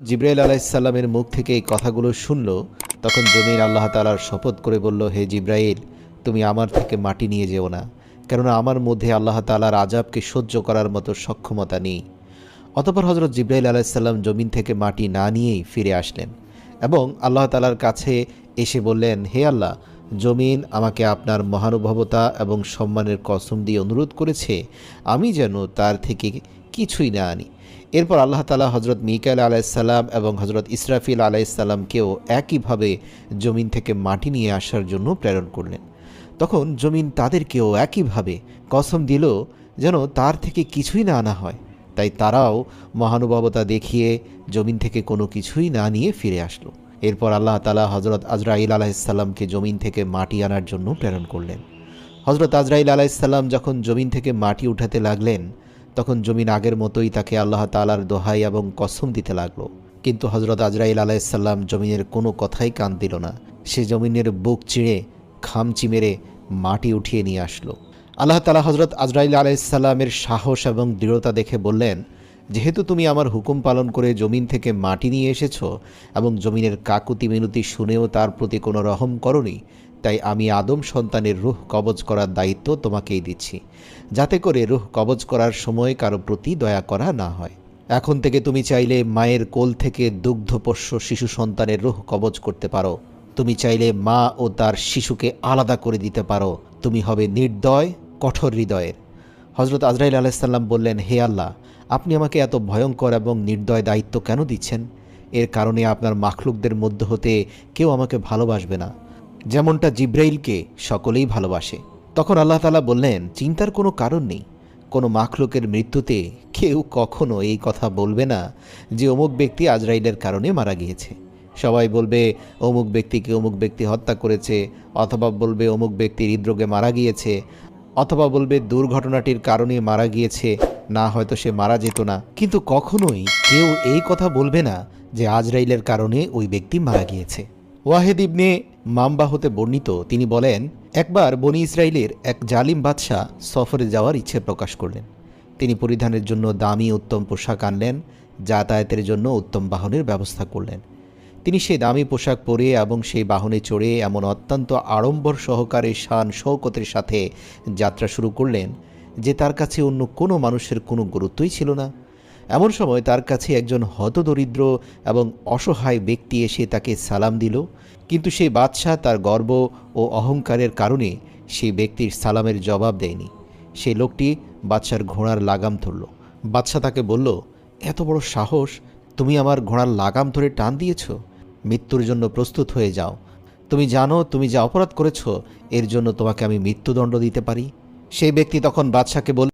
জিব্রাইল আলাইসাল্লামের মুখ থেকে এই কথাগুলো শুনল, তখন জমির আল্লাহ তালার শপথ করে বলল, হে জিব্রাইল, তুমি আমার থেকে মাটি নিয়ে যেও না, কেননা আমার মধ্যে আল্লাহ তালার আজাবকে সহ্য করার মতো সক্ষমতা নেই। অতপর হজরত জিব্রাইল আলাইসাল্লাম জমিন থেকে মাটি না নিয়েই ফিরে আসলেন এবং আল্লাহ তালার কাছে এসে বললেন, হে আল্লাহ, জমিন আমাকে আপনার মহানুভবতা এবং সম্মানের কসম দিয়ে অনুরোধ করেছে, আমি যেন তার থেকে কিছুই না আনি। এরপর আল্লাহ তালা হজরত মিকাইল আলাইসাল্লাম এবং হজরত ইসরাফিল আলাইসাল্লামকেও একইভাবে জমিন থেকে মাটি নিয়ে আসার জন্য প্রেরণ করলেন। তখন জমিন তাদেরকেও একইভাবে কসম দিল যেন তার থেকে কিছুই না আনা হয়। তাই তারাও মহানুভবতা দেখিয়ে জমিন থেকে কোনো কিছুই না নিয়ে ফিরে আসলো। এরপর আল্লাহ তালা হজরত আজরাইল আলাইসাল্লামকে জমিন থেকে মাটি আনার জন্য প্রেরণ করলেন। হজরত আজরাইল আলাইসাল্লাম যখন জমিন থেকে মাটি উঠাতে লাগলেন তখন জমিন আগের মতোই তাকে আল্লাহ তালার দোহাই এবং কসম দিতে লাগল। কিন্তু হজরত আজরাইল আলাইসাল্লাম জমিনের কোনো কথাই কান দিল না। সে জমিনের বুক চিড়ে খামচি মেরে মাটি উঠিয়ে নিয়ে আসলো। আল্লাহ তালা হজরত আজরাইল আলাইসাল্লামের সাহস এবং দৃঢ়তা দেখে বললেন, যেহেতু তুমি আমার হুকুম পালন করে জমিন থেকে মাটি নিয়ে এসেছ এবং জমিনের কাকুতি মিনতি শুনেও তার প্রতি কোনো রহম করনি তাই আমি আদম সন্তানের রুহ কবজ করার দায়িত্ব তোমাকেই দিচ্ছি, যাতে করে রুহ কবজ করার সময় কারও প্রতি দয়া করা না হয়। এখন থেকে তুমি চাইলে মায়ের কোল থেকে দুগ্ধপোষ্য শিশু সন্তানের রুহ কবজ করতে পারো। তুমি চাইলে মা ও তার শিশুকে আলাদা করে দিতে পারো। তুমি হবে নির্দয়, কঠোর হৃদয়ের। হজরত আজরাইল আলাইসাল্লাম বললেন, হে আল্লাহ, আপনি আমাকে এত ভয়ঙ্কর এবং নির্দয় দায়িত্ব কেন দিচ্ছেন? এর কারণে আপনার মাখলুকদের মধ্য হতে কেউ আমাকে ভালোবাসবে না। যেমনটা জিব্রাইলকে সকলেই ভালোবাসে। তখন আল্লাহ তালা বললেন, চিন্তার কোনো কারণ নেই। কোনো মাখলুকের মৃত্যুতে কেউ কখনো এই কথা বলবে না যে অমুক ব্যক্তি আজরাইলের কারণে মারা গিয়েছে। সবাই বলবে, অমুক ব্যক্তিকে অমুক ব্যক্তি হত্যা করেছে, অথবা বলবে, অমুক ব্যক্তি হৃদরোগে মারা গিয়েছে, অথবা বলবে, দুর্ঘটনাটির কারণে মারা গিয়েছে, না হয়তো সে মারা যেত না। কিন্তু কখনোই কেউ এই কথা বলবে না যে আজরাইলের কারণে ওই ব্যক্তি মারা গিয়েছে। ওয়াহেদ ইবনে মামবা হতে বর্ণিত, তিনি বলেন, একবার বনি ইসরায়েলের এক জালিম বাদশাহ সফরে যাওয়ার ইচ্ছে প্রকাশ করলেন। তিনি পরিধানের জন্য দামি উত্তম পোশাক আনলেন, যাতায়াতের জন্য উত্তম বাহনের ব্যবস্থা করলেন। তিনি সেই দামি পোশাক পরে এবং সেই বাহনে চড়ে এমন অত্যন্ত আড়ম্বর সহকারে শান শৌকতের সাথে যাত্রা শুরু করলেন, যে তার কাছে অন্য কোনো মানুষের কোনো গুরুত্বই ছিল না। এমন সময় তার কাছে একজন হতদরিদ্র এবং অসহায় ব্যক্তি এসে তাকে সালাম দিল। কিন্তু সেই বাদশাহ তার গর্ব ও অহংকারের কারণে সেই ব্যক্তির সালামের জবাব দেয়নি। সেই লোকটি বাদশার ঘোড়ার লাগাম ধরল। বাদশাহ তাকে বলল, এত বড় সাহস, তুমি আমার ঘোড়ার লাগাম ধরে টান দিয়েছ? মৃত্যুর জন্য প্রস্তুত হয়ে যাও। তুমি জানো, তুমি যা অপরাধ করেছ, এর জন্য তোমাকে আমি মৃত্যুদণ্ড দিতে পারি। সেই ব্যক্তি তখন বাদশাকে বলল